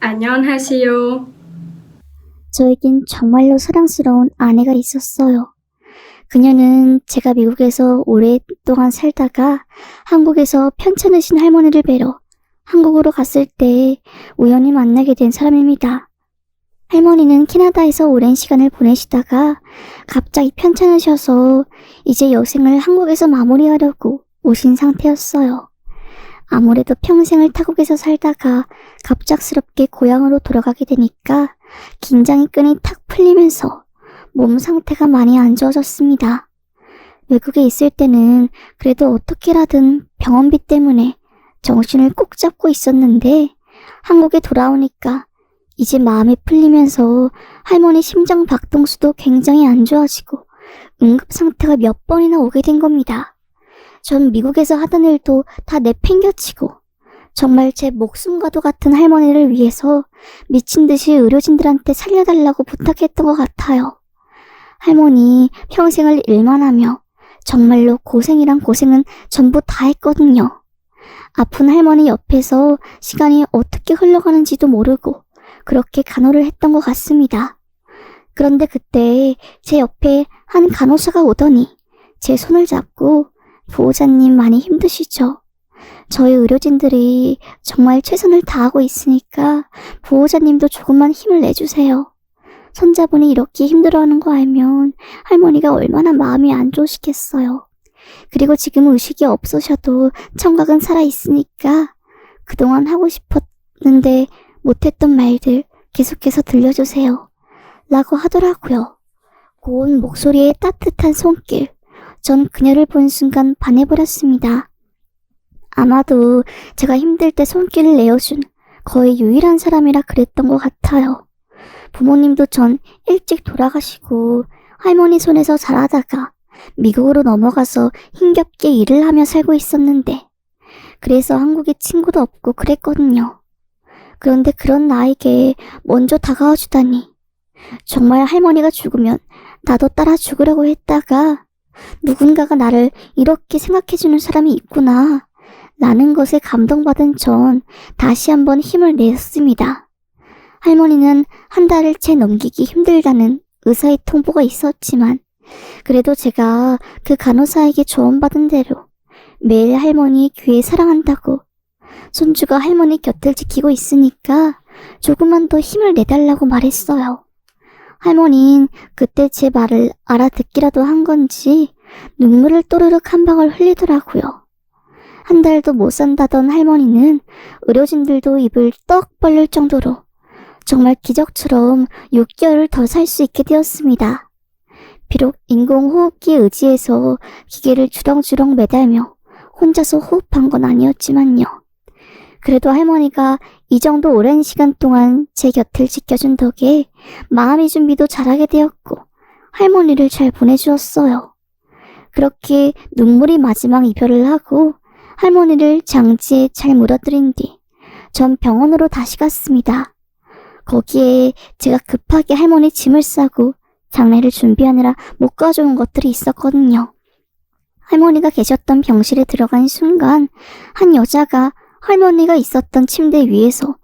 안녕하세요. 저에겐 정말로 사랑스러운 아내가 있었어요. 그녀는 제가 미국에서 오랫동안 살다가 한국에서 편찮으신 할머니를 뵈러 한국으로 갔을 때 우연히 만나게 된 사람입니다. 할머니는 캐나다에서 오랜 시간을 보내시다가 갑자기 편찮으셔서 이제 여생을 한국에서 마무리하려고 오신 상태였어요. 아무래도 평생을 타국에서 살다가 갑작스럽게 고향으로 돌아가게 되니까 긴장의 끈이 탁 풀리면서 몸 상태가 많이 안 좋아졌습니다. 외국에 있을 때는 그래도 어떻게라든 병원비 때문에 정신을 꼭 잡고 있었는데 한국에 돌아오니까 이제 마음이 풀리면서 할머니 심장 박동수도 굉장히 안 좋아지고 응급 상태가 몇 번이나 오게 된 겁니다. 전 미국에서 하던 일도 다 내팽겨치고 정말 제 목숨과도 같은 할머니를 위해서 미친 듯이 의료진들한테 살려달라고 부탁했던 것 같아요. 할머니 평생을 일만 하며 정말로 고생이란 고생은 전부 다 했거든요. 아픈 할머니 옆에서 시간이 어떻게 흘러가는지도 모르고 그렇게 간호를 했던 것 같습니다. 그런데 그때 제 옆에 한 간호사가 오더니 제 손을 잡고 보호자님 많이 힘드시죠? 저희 의료진들이 정말 최선을 다하고 있으니까 보호자님도 조금만 힘을 내주세요. 손자분이 이렇게 힘들어하는 거 알면 할머니가 얼마나 마음이 안 좋으시겠어요. 그리고 지금 의식이 없으셔도 청각은 살아있으니까 그동안 하고 싶었는데 못했던 말들 계속해서 들려주세요. 라고 하더라고요. 고운 목소리에 따뜻한 손길. 전 그녀를 본 순간 반해버렸습니다. 아마도 제가 힘들 때 손길을 내어준 거의 유일한 사람이라 그랬던 것 같아요. 부모님도 전 일찍 돌아가시고 할머니 손에서 자라다가 미국으로 넘어가서 힘겹게 일을 하며 살고 있었는데 그래서 한국에 친구도 없고 그랬거든요. 그런데 그런 나에게 먼저 다가와 주다니 정말 할머니가 죽으면 나도 따라 죽으려고 했다가 누군가가 나를 이렇게 생각해주는 사람이 있구나. 라는 것에 감동받은 전 다시 한번 힘을 냈습니다. 할머니는 한 달을 채 넘기기 힘들다는 의사의 통보가 있었지만 그래도 제가 그 간호사에게 조언받은 대로 매일 할머니 귀에 사랑한다고 손주가 할머니 곁을 지키고 있으니까 조금만 더 힘을 내달라고 말했어요. 할머니는 그때 제 말을 알아듣기라도 한 건지 눈물을 또르륵 한 방울 흘리더라고요. 한 달도 못 산다던 할머니는 의료진들도 입을 떡 벌릴 정도로 정말 기적처럼 6개월을 더 살 수 있게 되었습니다. 비록 인공호흡기에 의지해서 기계를 주렁주렁 매달며 혼자서 호흡한 건 아니었지만요. 그래도 할머니가 이 정도 오랜 시간 동안 제 곁을 지켜준 덕에 마음의 준비도 잘하게 되었고 할머니를 잘 보내주었어요. 그렇게 눈물이 마지막 이별을 하고 할머니를 장지에 잘 물어들인 뒤 전 병원으로 다시 갔습니다. 거기에 제가 급하게 할머니 짐을 싸고 장례를 준비하느라 못 가져온 것들이 있었거든요. 할머니가 계셨던 병실에 들어간 순간 한 여자가 할머니가 있었던 침대 위에서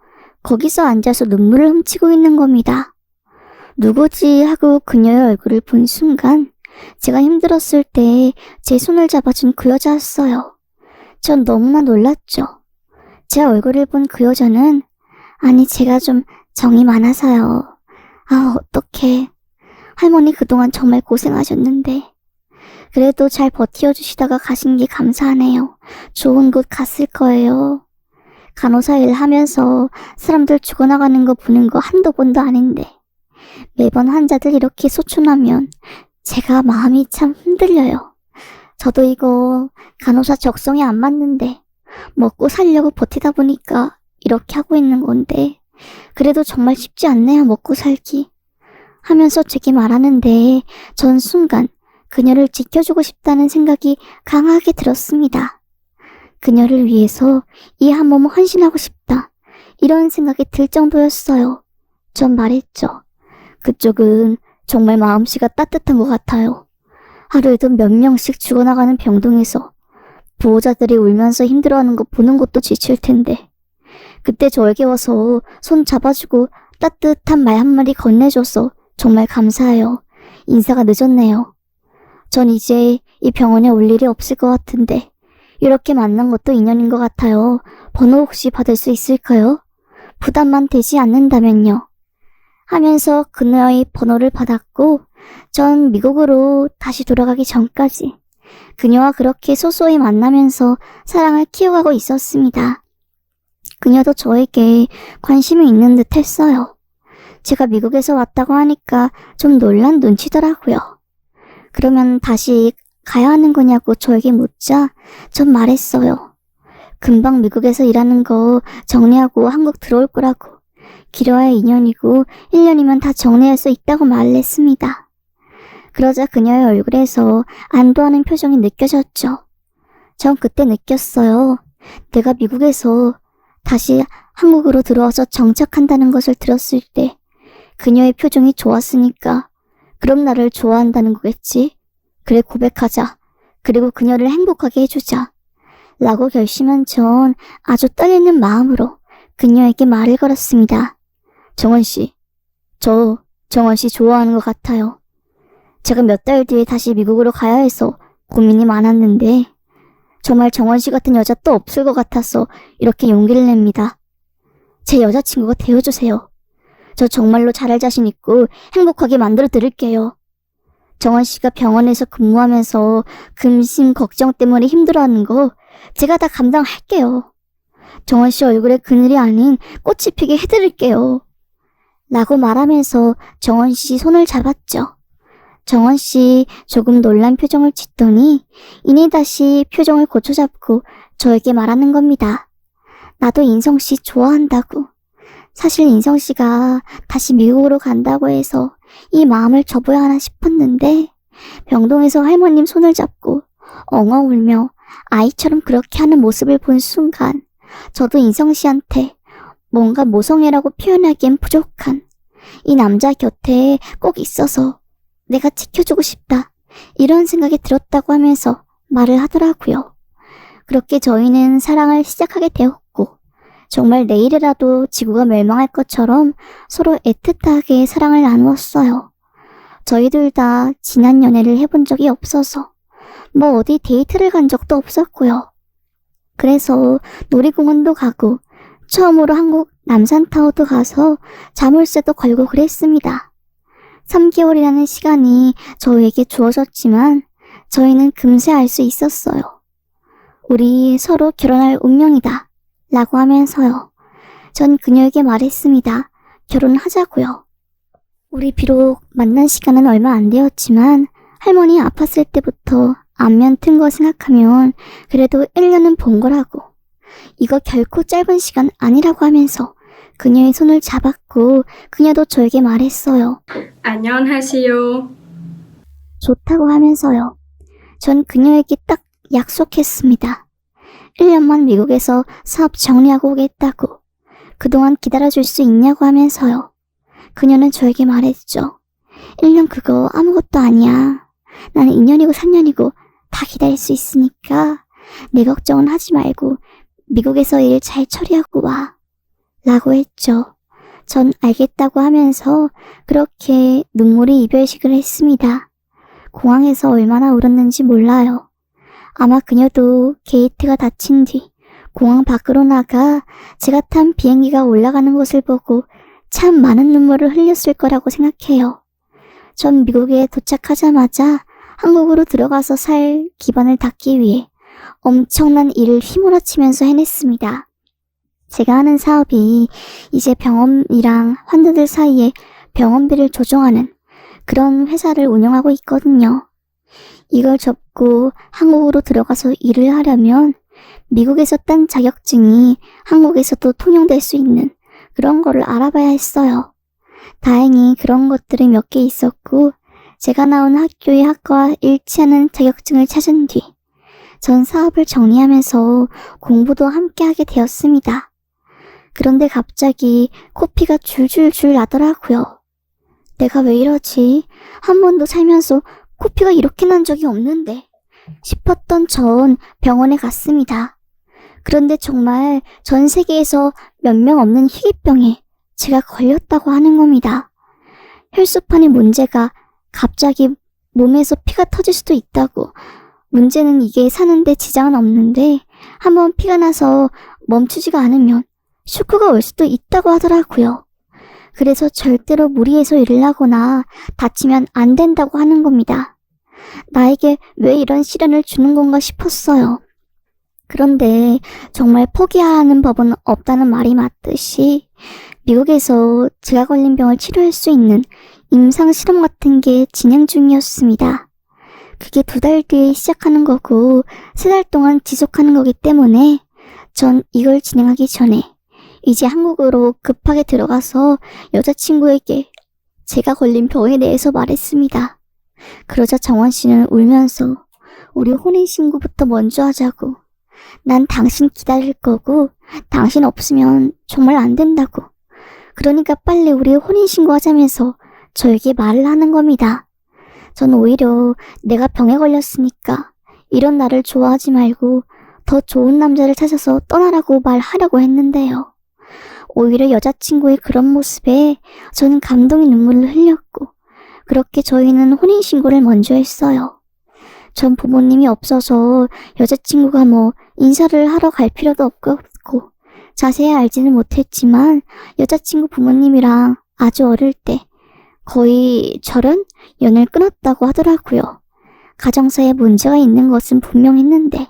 거기서 앉아서 눈물을 훔치고 있는 겁니다. 누구지 하고 그녀의 얼굴을 본 순간 제가 힘들었을 때 제 손을 잡아준 그 여자였어요. 전 너무나 놀랐죠. 제 얼굴을 본 그 여자는 아니 제가 좀 정이 많아서요. 아 어떡해. 할머니 그동안 정말 고생하셨는데 그래도 잘 버티어주시다가 가신 게 감사하네요. 좋은 곳 갔을 거예요. 간호사 일 하면서 사람들 죽어나가는 거 보는 거 한두 번도 아닌데 매번 환자들 이렇게 소춘하면 제가 마음이 참 흔들려요. 저도 이거 간호사 적성에 안 맞는데 먹고 살려고 버티다 보니까 이렇게 하고 있는 건데 그래도 정말 쉽지 않네요 먹고 살기 하면서 제게 말하는데 전 순간 그녀를 지켜주고 싶다는 생각이 강하게 들었습니다. 그녀를 위해서 이 한몸 헌신하고 싶다. 이런 생각이 들 정도였어요. 전 말했죠. 그쪽은 정말 마음씨가 따뜻한 것 같아요. 하루에도 몇 명씩 죽어나가는 병동에서 보호자들이 울면서 힘들어하는 거 보는 것도 지칠 텐데 그때 저에게 와서 손 잡아주고 따뜻한 말 한마디 건네줘서 정말 감사해요. 인사가 늦었네요. 전 이제 이 병원에 올 일이 없을 것 같은데 이렇게 만난 것도 인연인 것 같아요. 번호 혹시 받을 수 있을까요? 부담만 되지 않는다면요. 하면서 그녀의 번호를 받았고 전 미국으로 다시 돌아가기 전까지 그녀와 그렇게 소소히 만나면서 사랑을 키워가고 있었습니다. 그녀도 저에게 관심이 있는 듯 했어요. 제가 미국에서 왔다고 하니까 좀 놀란 눈치더라고요. 그러면 다시 가야 하는 거냐고 저에게 묻자 전 말했어요. 금방 미국에서 일하는 거 정리하고 한국 들어올 거라고. 길어야 2년이고 1년이면 다 정리할 수 있다고 말을 했습니다. 그러자 그녀의 얼굴에서 안도하는 표정이 느껴졌죠. 전 그때 느꼈어요. 내가 미국에서 다시 한국으로 들어와서 정착한다는 것을 들었을 때 그녀의 표정이 좋았으니까 그럼 나를 좋아한다는 거겠지. 그래 고백하자. 그리고 그녀를 행복하게 해주자. 라고 결심한 전 아주 떨리는 마음으로 그녀에게 말을 걸었습니다. 정원 씨, 저 정원 씨 좋아하는 것 같아요. 제가 몇 달 뒤에 다시 미국으로 가야 해서 고민이 많았는데 정말 정원 씨 같은 여자 또 없을 것 같아서 이렇게 용기를 냅니다. 제 여자친구가 되어주세요. 저 정말로 잘할 자신 있고 행복하게 만들어 드릴게요. 정원 씨가 병원에서 근무하면서 금심 걱정 때문에 힘들어하는 거 제가 다 감당할게요. 정원 씨 얼굴에 그늘이 아닌 꽃이 피게 해드릴게요. 라고 말하면서 정원 씨 손을 잡았죠. 정원 씨 조금 놀란 표정을 짓더니 이내 다시 표정을 고쳐잡고 저에게 말하는 겁니다. 나도 인성 씨 좋아한다고. 사실 인성 씨가 다시 미국으로 간다고 해서 이 마음을 접어야 하나 싶었는데 병동에서 할머님 손을 잡고 엉엉 울며 아이처럼 그렇게 하는 모습을 본 순간 저도 인성 씨한테 뭔가 모성애라고 표현하기엔 부족한 이 남자 곁에 꼭 있어서 내가 지켜주고 싶다 이런 생각이 들었다고 하면서 말을 하더라고요. 그렇게 저희는 사랑을 시작하게 되었고 정말 내일이라도 지구가 멸망할 것처럼 서로 애틋하게 사랑을 나누었어요. 저희들 다 지난 연애를 해본 적이 없어서 뭐 어디 데이트를 간 적도 없었고요. 그래서 놀이공원도 가고 처음으로 한국 남산타워도 가서 자물쇠도 걸고 그랬습니다. 3개월이라는 시간이 저희에게 주어졌지만 저희는 금세 알 수 있었어요. 우리 서로 결혼할 운명이다. 라고 하면서요. 전 그녀에게 말했습니다. 결혼하자고요. 우리 비록 만난 시간은 얼마 안 되었지만 할머니 아팠을 때부터 안면 튼 거 생각하면 그래도 1년은 본 거라고. 이거 결코 짧은 시간 아니라고 하면서 그녀의 손을 잡았고 그녀도 저에게 말했어요. 안녕하세요. 좋다고 하면서요. 전 그녀에게 딱 약속했습니다. 1년만 미국에서 사업 정리하고 오겠다고. 그동안 기다려줄 수 있냐고 하면서요. 그녀는 저에게 말했죠. 1년 그거 아무것도 아니야. 나는 2년이고 3년이고 다 기다릴 수 있으니까 내 걱정은 하지 말고 미국에서 일 잘 처리하고 와. 라고 했죠. 전 알겠다고 하면서 그렇게 눈물이 이별식을 했습니다. 공항에서 얼마나 울었는지 몰라요. 아마 그녀도 게이트가 닫힌 뒤 공항 밖으로 나가 제가 탄 비행기가 올라가는 것을 보고 참 많은 눈물을 흘렸을 거라고 생각해요. 전 미국에 도착하자마자 한국으로 들어가서 살 기반을 닦기 위해 엄청난 일을 휘몰아치면서 해냈습니다. 제가 하는 사업이 이제 병원이랑 환자들 사이에 병원비를 조정하는 그런 회사를 운영하고 있거든요. 이걸 접고 한국으로 들어가서 일을 하려면 미국에서 딴 자격증이 한국에서도 통용될 수 있는 그런 거를 알아봐야 했어요. 다행히 그런 것들이 몇 개 있었고 제가 나온 학교의 학과와 일치하는 자격증을 찾은 뒤 전 사업을 정리하면서 공부도 함께 하게 되었습니다. 그런데 갑자기 코피가 줄줄줄 나더라고요. 내가 왜 이러지? 한 번도 살면서 코피가 이렇게 난 적이 없는데 싶었던 전 병원에 갔습니다. 그런데 정말 전 세계에서 몇 명 없는 희귀병에 제가 걸렸다고 하는 겁니다. 혈소판의 문제가 갑자기 몸에서 피가 터질 수도 있다고. 문제는 이게 사는데 지장은 없는데 한번 피가 나서 멈추지가 않으면 쇼크가 올 수도 있다고 하더라고요. 그래서 절대로 무리해서 일을 하거나 다치면 안 된다고 하는 겁니다. 나에게 왜 이런 시련을 주는 건가 싶었어요. 그런데 정말 포기하는 법은 없다는 말이 맞듯이 미국에서 제가 걸린 병을 치료할 수 있는 임상 실험 같은 게 진행 중이었습니다. 그게 두 달 뒤에 시작하는 거고 세 달 동안 지속하는 거기 때문에 전 이걸 진행하기 전에 이제 한국으로 급하게 들어가서 여자친구에게 제가 걸린 병에 대해서 말했습니다. 그러자 정원 씨는 울면서 우리 혼인신고부터 먼저 하자고. 난 당신 기다릴 거고 당신 없으면 정말 안 된다고. 그러니까 빨리 우리 혼인신고 하자면서 저에게 말을 하는 겁니다. 전 오히려 내가 병에 걸렸으니까 이런 나를 좋아하지 말고 더 좋은 남자를 찾아서 떠나라고 말하려고 했는데요. 오히려 여자친구의 그런 모습에 저는 감동의 눈물을 흘렸고 그렇게 저희는 혼인신고를 먼저 했어요. 전 부모님이 없어서 여자친구가 뭐 인사를 하러 갈 필요도 없고 자세히 알지는 못했지만 여자친구 부모님이랑 아주 어릴 때 거의 절은 연을 끊었다고 하더라고요. 가정사에 문제가 있는 것은 분명했는데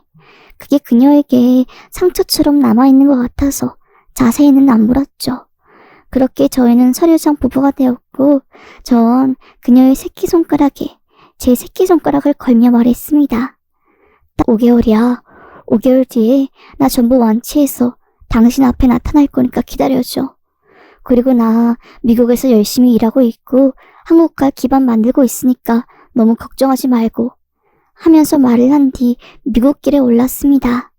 그게 그녀에게 상처처럼 남아있는 것 같아서 자세히는 안 물었죠. 그렇게 저희는 서류상 부부가 되었고 전 그녀의 새끼손가락에 제 새끼손가락을 걸며 말했습니다. 딱 5개월이야. 5개월 뒤에 나 전부 완치해서 당신 앞에 나타날 거니까 기다려줘. 그리고 나 미국에서 열심히 일하고 있고 한국과 기반 만들고 있으니까 너무 걱정하지 말고 하면서 말을 한 뒤 미국 길에 올랐습니다.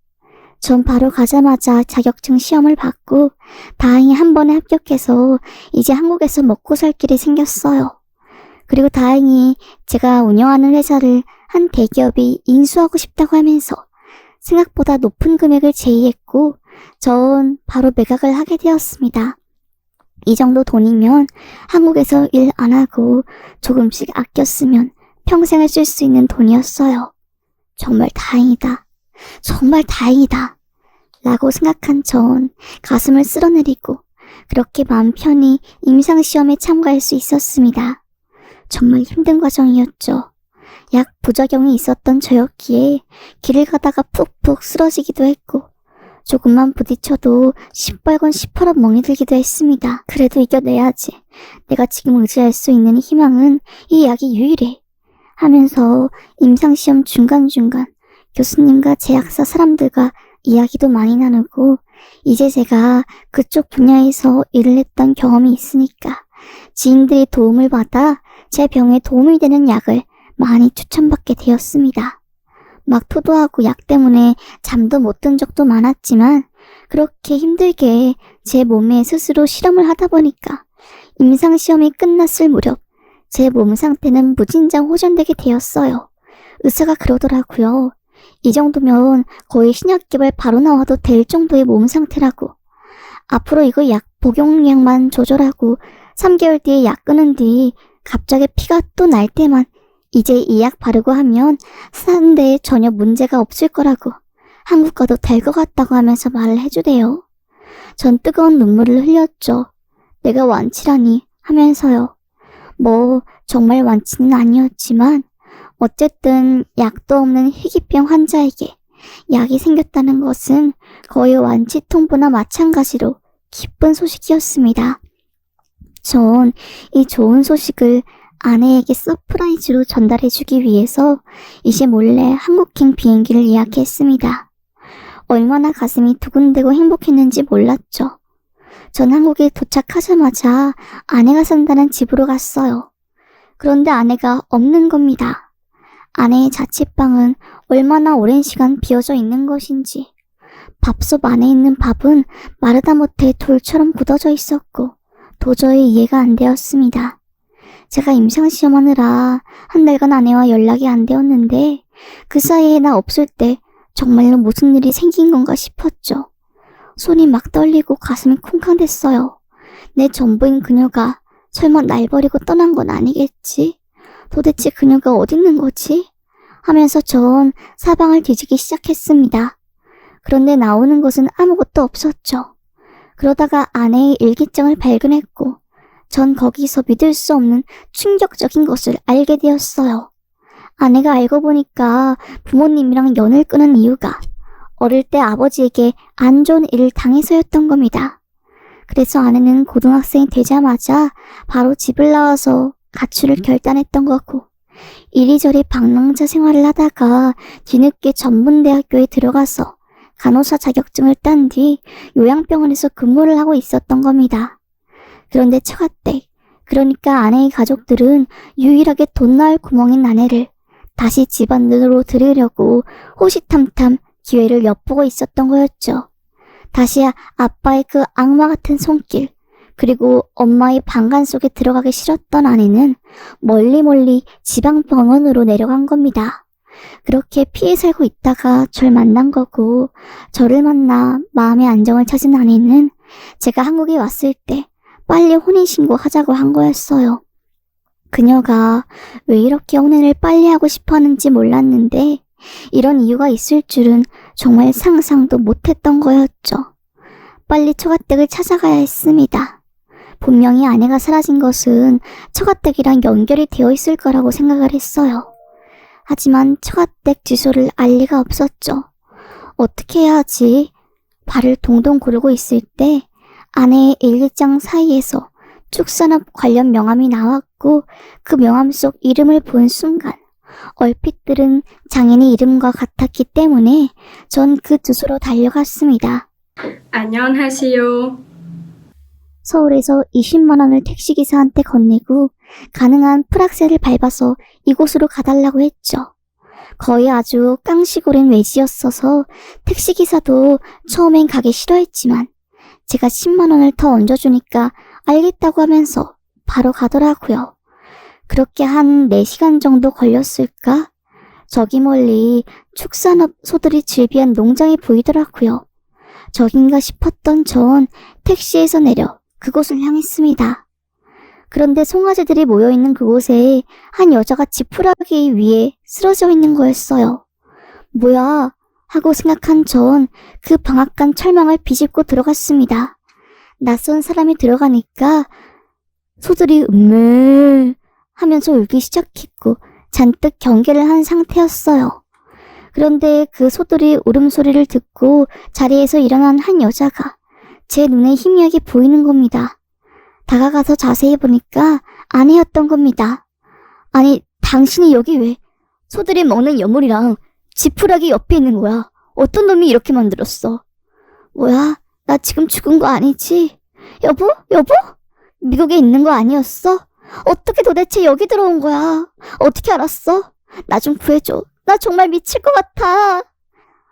전 바로 가자마자 자격증 시험을 받고 다행히 한 번에 합격해서 이제 한국에서 먹고 살 길이 생겼어요. 그리고 다행히 제가 운영하는 회사를 한 대기업이 인수하고 싶다고 하면서 생각보다 높은 금액을 제의했고 전 바로 매각을 하게 되었습니다. 이 정도 돈이면 한국에서 일 안 하고 조금씩 아껴 쓰면 평생을 쓸 수 있는 돈이었어요. 정말 다행이다. 정말 다행이다. 라고 생각한 전 가슴을 쓸어내리고 그렇게 마음 편히 임상시험에 참가할 수 있었습니다. 정말 힘든 과정이었죠. 약 부작용이 있었던 저였기에 길을 가다가 푹푹 쓰러지기도 했고 조금만 부딪혀도 시뻘건 시퍼런 멍이 들기도 했습니다. 그래도 이겨내야지. 내가 지금 의지할 수 있는 희망은 이 약이 유일해. 하면서 임상시험 중간중간 교수님과 제약사 사람들과 이야기도 많이 나누고 이제 제가 그쪽 분야에서 일을 했던 경험이 있으니까 지인들의 도움을 받아 제 병에 도움이 되는 약을 많이 추천받게 되었습니다. 막 토도하고 약 때문에 잠도 못 든 적도 많았지만 그렇게 힘들게 제 몸에 스스로 실험을 하다 보니까 임상시험이 끝났을 무렵 제 몸 상태는 무진장 호전되게 되었어요. 의사가 그러더라고요. 이 정도면 거의 신약 개발 바로 나와도 될 정도의 몸 상태라고. 앞으로 이거 약 복용량만 조절하고 3개월 뒤에 약 끊은 뒤 갑자기 피가 또 날 때만 이제 이 약 바르고 하면 사는데 전혀 문제가 없을 거라고 한국 가도 될 것 같다고 하면서 말을 해주대요. 전 뜨거운 눈물을 흘렸죠. 내가 완치라니 하면서요. 뭐 정말 완치는 아니었지만 어쨌든 약도 없는 희귀병 환자에게 약이 생겼다는 것은 거의 완치 통보나 마찬가지로 기쁜 소식이었습니다. 전 이 좋은 소식을 아내에게 서프라이즈로 전달해주기 위해서 이제 몰래 한국행 비행기를 예약했습니다. 얼마나 가슴이 두근대고 행복했는지 몰랐죠. 전 한국에 도착하자마자 아내가 산다는 집으로 갔어요. 그런데 아내가 없는 겁니다. 아내의 자취방은 얼마나 오랜 시간 비어져 있는 것인지 밥솥 안에 있는 밥은 마르다 못해 돌처럼 굳어져 있었고 도저히 이해가 안 되었습니다. 제가 임상시험하느라 한 달간 아내와 연락이 안 되었는데 그 사이에 나 없을 때 정말로 무슨 일이 생긴 건가 싶었죠. 손이 막 떨리고 가슴이 쿵쾅댔어요. 내 전부인 그녀가 설마 날 버리고 떠난 건 아니겠지? 도대체 그녀가 어디 있는 거지? 하면서 전 사방을 뒤지기 시작했습니다. 그런데 나오는 것은 아무것도 없었죠. 그러다가 아내의 일기장을 발견했고, 전 거기서 믿을 수 없는 충격적인 것을 알게 되었어요. 아내가 알고 보니까 부모님이랑 연을 끊은 이유가 어릴 때 아버지에게 안 좋은 일을 당해서였던 겁니다. 그래서 아내는 고등학생이 되자마자 바로 집을 나와서 가출을 결단했던 거고, 이리저리 방랑자 생활을 하다가 뒤늦게 전문대학교에 들어가서 간호사 자격증을 딴 뒤 요양병원에서 근무를 하고 있었던 겁니다. 그런데 처가댁, 그러니까 아내의 가족들은 유일하게 돈 나올 구멍인 아내를 다시 집안으로 들으려고 호시탐탐 기회를 엿보고 있었던 거였죠. 다시 아빠의 그 악마 같은 손길, 그리고 엄마의 방간 속에 들어가기 싫었던 아내는 멀리 멀리 지방 병원으로 내려간 겁니다. 그렇게 피해 살고 있다가 절 만난 거고, 저를 만나 마음의 안정을 찾은 아내는 제가 한국에 왔을 때 빨리 혼인신고 하자고 한 거였어요. 그녀가 왜 이렇게 혼인을 빨리 하고 싶어 하는지 몰랐는데, 이런 이유가 있을 줄은 정말 상상도 못했던 거였죠. 빨리 처가댁을 찾아가야 했습니다. 분명히 아내가 사라진 것은 처가댁이랑 연결이 되어 있을 거라고 생각을 했어요. 하지만 처가댁 주소를 알 리가 없었죠. 어떻게 해야 하지? 발을 동동 구르고 있을 때 아내의 일기장 사이에서 축산업 관련 명함이 나왔고 그 명함 속 이름을 본 순간 얼핏 들은 장인의 이름과 같았기 때문에 전 그 주소로 달려갔습니다. 안녕하세요. 서울에서 20만 원을 택시기사한테 건네고 가능한 프락셀을 밟아서 이곳으로 가달라고 했죠. 거의 아주 깡시고린 외지였어서 택시기사도 처음엔 가기 싫어했지만 제가 10만 원을 더 얹어주니까 알겠다고 하면서 바로 가더라고요. 그렇게 한 4시간 정도 걸렸을까? 저기 멀리 축산업 소들이 즐비한 농장이 보이더라고요. 저긴가 싶었던 전 택시에서 내려 그곳을 향했습니다. 그런데 송아지들이 모여있는 그곳에 한 여자가 지푸라기 위에 쓰러져 있는 거였어요. 뭐야? 하고 생각한 전 그 방앗간 철망을 비집고 들어갔습니다. 낯선 사람이 들어가니까 소들이 음메 하면서 울기 시작했고 잔뜩 경계를 한 상태였어요. 그런데 그 소들이 울음소리를 듣고 자리에서 일어난 한 여자가 제 눈에 희미하게 보이는 겁니다. 다가가서 자세히 보니까 아내였던 겁니다. 아니, 당신이 여기 왜? 소들이 먹는 여물이랑 지푸라기 옆에 있는 거야. 어떤 놈이 이렇게 만들었어? 뭐야? 나 지금 죽은 거 아니지? 여보? 여보? 미국에 있는 거 아니었어? 어떻게 도대체 여기 들어온 거야? 어떻게 알았어? 나 좀 구해줘. 나 정말 미칠 것 같아.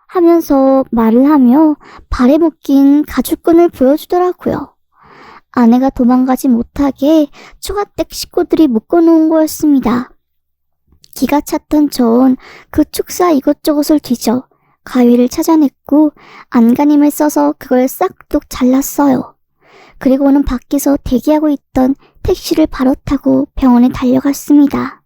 하면서 말을 하며 발에 묶인 가죽끈을 보여주더라고요. 아내가 도망가지 못하게 초가댁 식구들이 묶어놓은 거였습니다. 기가 찼던 전 그 축사 이것저것을 뒤져 가위를 찾아냈고 안간힘을 써서 그걸 싹둑 잘랐어요. 그리고는 밖에서 대기하고 있던 택시를 바로 타고 병원에 달려갔습니다.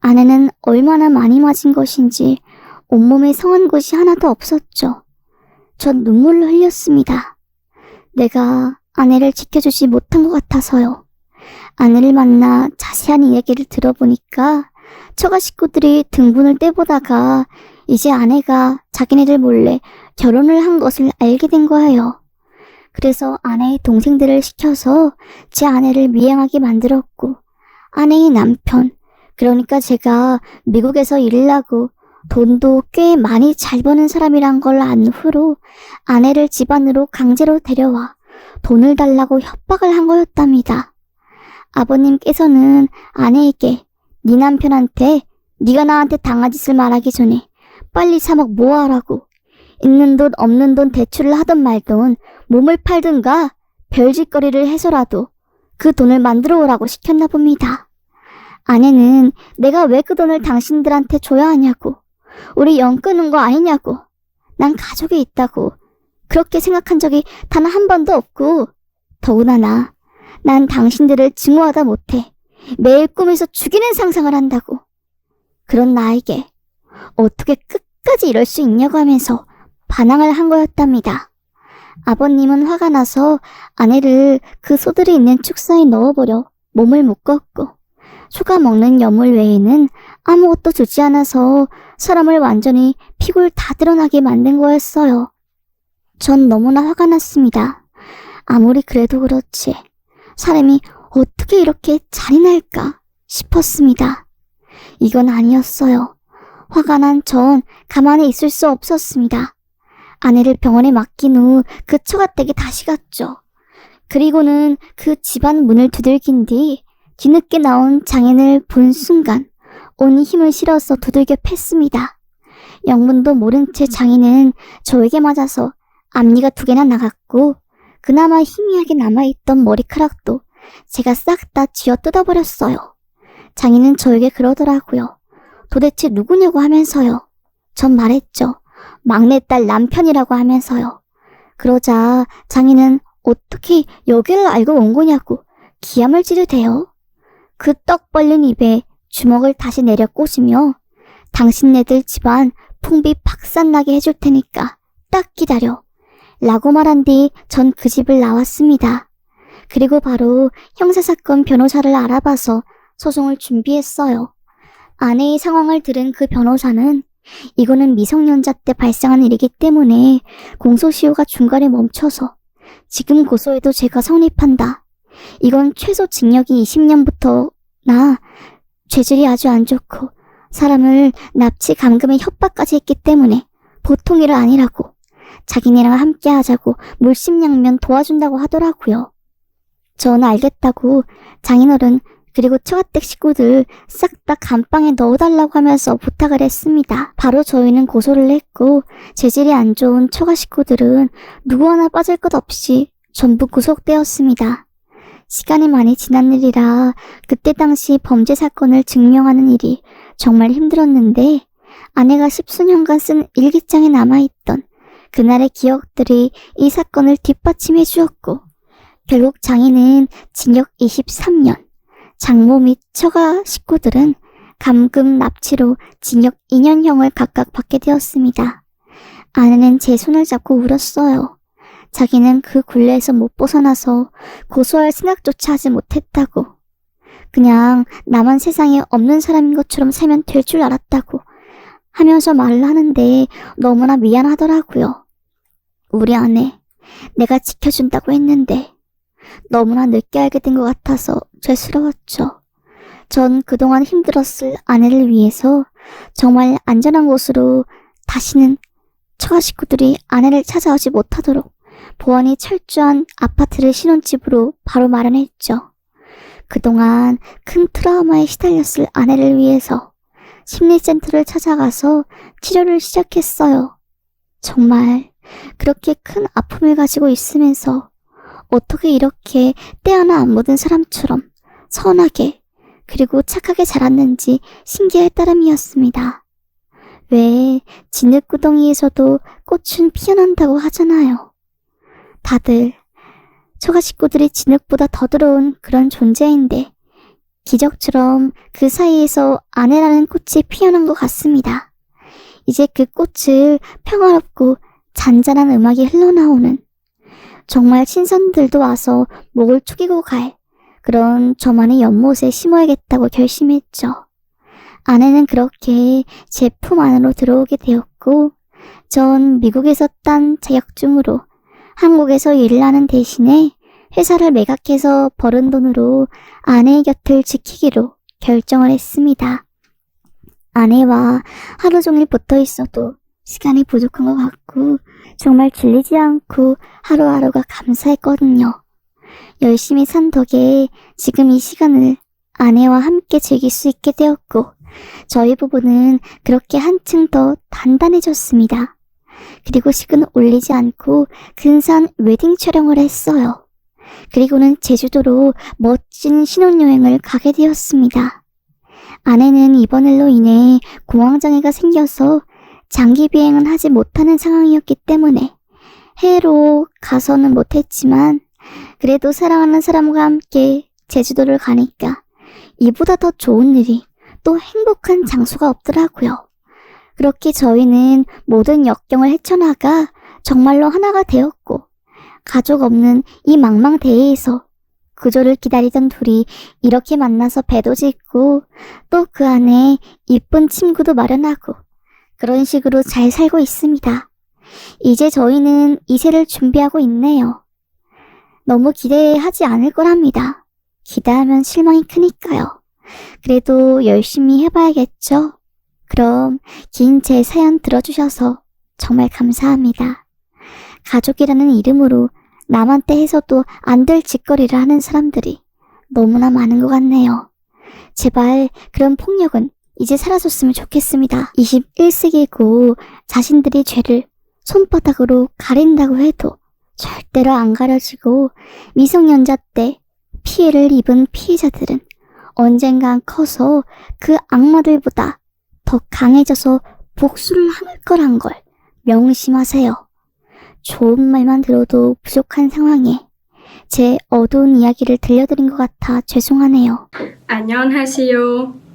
아내는 얼마나 많이 맞은 것인지 온몸에 성한 곳이 하나도 없었죠. 전 눈물을 흘렸습니다. 내가 아내를 지켜주지 못한 것 같아서요. 아내를 만나 자세한 이야기를 들어보니까 처가 식구들이 등분을 떼보다가 이제 아내가 자기네들 몰래 결혼을 한 것을 알게 된 거예요. 그래서 아내의 동생들을 시켜서 제 아내를 미행하게 만들었고 아내의 남편, 그러니까 제가 미국에서 일을 하고 돈도 꽤 많이 잘 버는 사람이란 걸 안 후로 아내를 집안으로 강제로 데려와 돈을 달라고 협박을 한 거였답니다. 아버님께서는 아내에게 네 남편한테 네가 나한테 당한 짓을 말하기 전에 빨리 3억 모아라고 있는 돈 없는 돈 대출을 하던 말던 몸을 팔든가 별짓거리를 해서라도 그 돈을 만들어 오라고 시켰나 봅니다. 아내는 내가 왜 그 돈을 당신들한테 줘야 하냐고 우리 연 끊은 거 아니냐고 난 가족이 있다고. 그렇게 생각한 적이 단 한 번도 없고, 더구나 나, 난 당신들을 증오하다 못해 매일 꿈에서 죽이는 상상을 한다고. 그런 나에게 어떻게 끝까지 이럴 수 있냐고 하면서 반항을 한 거였답니다. 아버님은 화가 나서 아내를 그 소들이 있는 축사에 넣어버려 몸을 묶었고, 소가 먹는 여물 외에는 아무것도 주지 않아서 사람을 완전히 피골 다 드러나게 만든 거였어요. 전 너무나 화가 났습니다. 아무리 그래도 그렇지. 사람이 어떻게 이렇게 잔인할까 싶었습니다. 이건 아니었어요. 화가 난 전 가만히 있을 수 없었습니다. 아내를 병원에 맡긴 후 그 처갓댁에 다시 갔죠. 그리고는 그 집안 문을 두들긴 뒤 뒤늦게 나온 장인을 본 순간 온 힘을 실어서 두들겨 팼습니다. 영문도 모른 채 장인은 저에게 맞아서 앞니가 두 개나 나갔고 그나마 희미하게 남아있던 머리카락도 제가 싹 다 쥐어 뜯어버렸어요. 장인은 저에게 그러더라고요. 도대체 누구냐고 하면서요. 전 말했죠. 막내딸 남편이라고 하면서요. 그러자 장인은 어떻게 여기를 알고 온 거냐고 기함을 지르대요. 그 떡 벌린 입에 주먹을 다시 내려 꽂으며 당신네들 집안 풍비 박산나게 해줄 테니까 딱 기다려. 라고 말한 뒤 전 그 집을 나왔습니다. 그리고 바로 형사사건 변호사를 알아봐서 소송을 준비했어요. 아내의 상황을 들은 그 변호사는 이거는 미성년자 때 발생한 일이기 때문에 공소시효가 중간에 멈춰서 지금 고소해도 제가 성립한다. 이건 최소 징역이 20년부터 나 죄질이 아주 안 좋고 사람을 납치 감금에 협박까지 했기 때문에 보통 일은 아니라고 자기네랑 함께 하자고 물심양면 도와준다고 하더라고요. 전 알겠다고 장인어른 그리고 처갓댁 식구들 싹 다 감방에 넣어달라고 하면서 부탁을 했습니다. 바로 저희는 고소를 했고 재질이 안 좋은 처가 식구들은 누구 하나 빠질 것 없이 전부 구속되었습니다. 시간이 많이 지난 일이라 그때 당시 범죄 사건을 증명하는 일이 정말 힘들었는데 아내가 십수년간 쓴 일기장에 남아있던 그날의 기억들이 이 사건을 뒷받침해 주었고 결국 장인은 징역 23년, 장모 및 처가 식구들은 감금 납치로 징역 2년형을 각각 받게 되었습니다. 아내는 제 손을 잡고 울었어요. 자기는 그 굴레에서 못 벗어나서 고소할 생각조차 하지 못했다고. 그냥 나만 세상에 없는 사람인 것처럼 살면 될 줄 알았다고 하면서 말을 하는데 너무나 미안하더라고요. 우리 아내, 내가 지켜준다고 했는데 너무나 늦게 알게 된 것 같아서 죄스러웠죠. 전 그동안 힘들었을 아내를 위해서 정말 안전한 곳으로 다시는 처가 식구들이 아내를 찾아오지 못하도록 보안이 철저한 아파트를 신혼집으로 바로 마련했죠. 그동안 큰 트라우마에 시달렸을 아내를 위해서 심리센터를 찾아가서 치료를 시작했어요. 정말 그렇게 큰 아픔을 가지고 있으면서 어떻게 이렇게 때 하나 안 묻은 사람처럼 선하게 그리고 착하게 자랐는지 신기할 따름이었습니다. 왜 진흙구덩이에서도 꽃은 피어난다고 하잖아요. 다들 처가 식구들이 진흙보다 더 더러운 그런 존재인데 기적처럼 그 사이에서 아내라는 꽃이 피어난 것 같습니다. 이제 그 꽃을 평화롭고 잔잔한 음악이 흘러나오는 정말 신선들도 와서 목을 축이고 갈 그런 저만의 연못에 심어야겠다고 결심했죠. 아내는 그렇게 제품 안으로 들어오게 되었고 전 미국에서 딴 자격증으로 한국에서 일을 하는 대신에 회사를 매각해서 벌은 돈으로 아내의 곁을 지키기로 결정을 했습니다. 아내와 하루 종일 붙어 있어도 시간이 부족한 것 같고 정말 질리지 않고 하루하루가 감사했거든요. 열심히 산 덕에 지금 이 시간을 아내와 함께 즐길 수 있게 되었고 저희 부부는 그렇게 한층 더 단단해졌습니다. 그리고 식은 올리지 않고 근사한 웨딩 촬영을 했어요. 그리고는 제주도로 멋진 신혼여행을 가게 되었습니다. 아내는 이번 일로 인해 공황장애가 생겨서 장기 비행은 하지 못하는 상황이었기 때문에 해외로 가서는 못했지만 그래도 사랑하는 사람과 함께 제주도를 가니까 이보다 더 좋은 일이 또 행복한 장소가 없더라고요. 그렇게 저희는 모든 역경을 헤쳐나가 정말로 하나가 되었고 가족 없는 이 망망대해에서 구조를 기다리던 둘이 이렇게 만나서 배도 짓고 또 그 안에 이쁜 친구도 마련하고 그런 식으로 잘 살고 있습니다. 이제 저희는 이세를 준비하고 있네요. 너무 기대하지 않을 거랍니다. 기대하면 실망이 크니까요. 그래도 열심히 해봐야겠죠? 그럼 긴 제 사연 들어주셔서 정말 감사합니다. 가족이라는 이름으로 남한테 해서도 안 될 짓거리를 하는 사람들이 너무나 많은 것 같네요. 제발 그런 폭력은 이제 사라졌으면 좋겠습니다. 21세기고 자신들이 죄를 손바닥으로 가린다고 해도 절대로 안 가려지고 미성년자 때 피해를 입은 피해자들은 언젠간 커서 그 악마들보다 더 강해져서 복수를 할 거란 걸 명심하세요. 좋은 말만 들어도 부족한 상황에 제 어두운 이야기를 들려드린 것 같아 죄송하네요. 안녕하세요.